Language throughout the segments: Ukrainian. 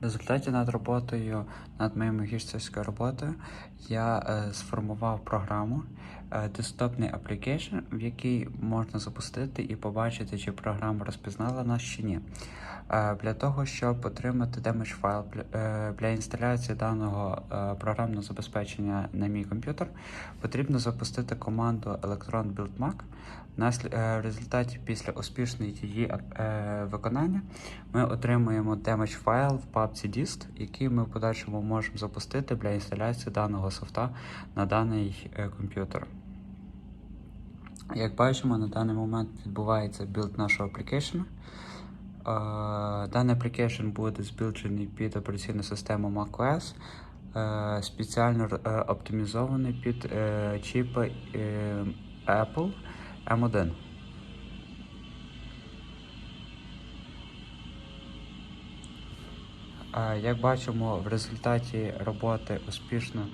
В результаті над роботою, над моєю магістерською роботою, я е, сформував програму десктопний application, в який можна запустити і побачити, чи програма розпізнала нас чи ні. Е, для того, щоб отримати демедж файл для, е, інсталяції даного е, програмного забезпечення на мій комп'ютер, потрібно запустити команду Electron Build Mac. Е, в результаті після успішної її е, виконання ми отримуємо демедж файл в папці dist, який ми в подальшому можемо запустити для інсталяції даного софта на даний е, комп'ютер. Як бачимо, на даний момент відбувається білд нашого аплікейшена. Е, Даний application буде збілджений під операційну систему macOS, е, спеціально е, оптимізований під чіпи е, Apple M1. Е, Як бачимо, в результаті роботи успішно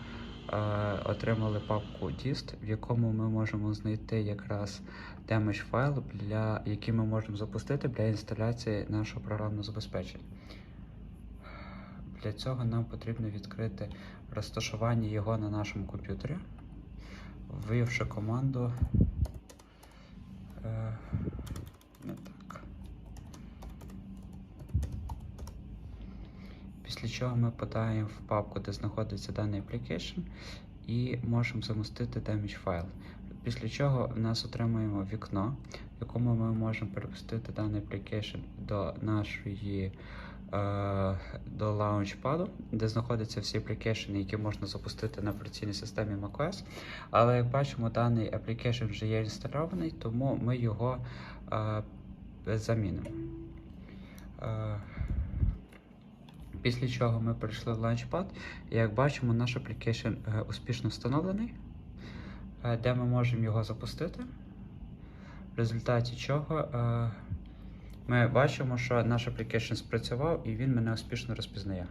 отримали папку dist, в якому ми можемо знайти якраз damage файл, для, який ми можемо запустити для інсталяції нашого програмного забезпечення. Для цього нам потрібно відкрити розташування його на нашому комп'ютері, ввівши команду. Після чого ми подаємо в папку, де знаходиться даний application, і можемо замістити damage файл. Після чого в нас отримуємо вікно, в якому ми можемо перепустити даний application до нашої е, до лаунчпаду, де знаходяться всі application, які можна запустити на операційній системі macOS. Але як бачимо, даний application вже є інстальований, тому ми його е, замінимо. Е, Після чого ми перейшли в Launchpad, і як бачимо, наш application е, успішно встановлений, е, де ми можемо його запустити. В результаті чого е, ми бачимо, що наш application спрацював і він мене успішно розпізнає.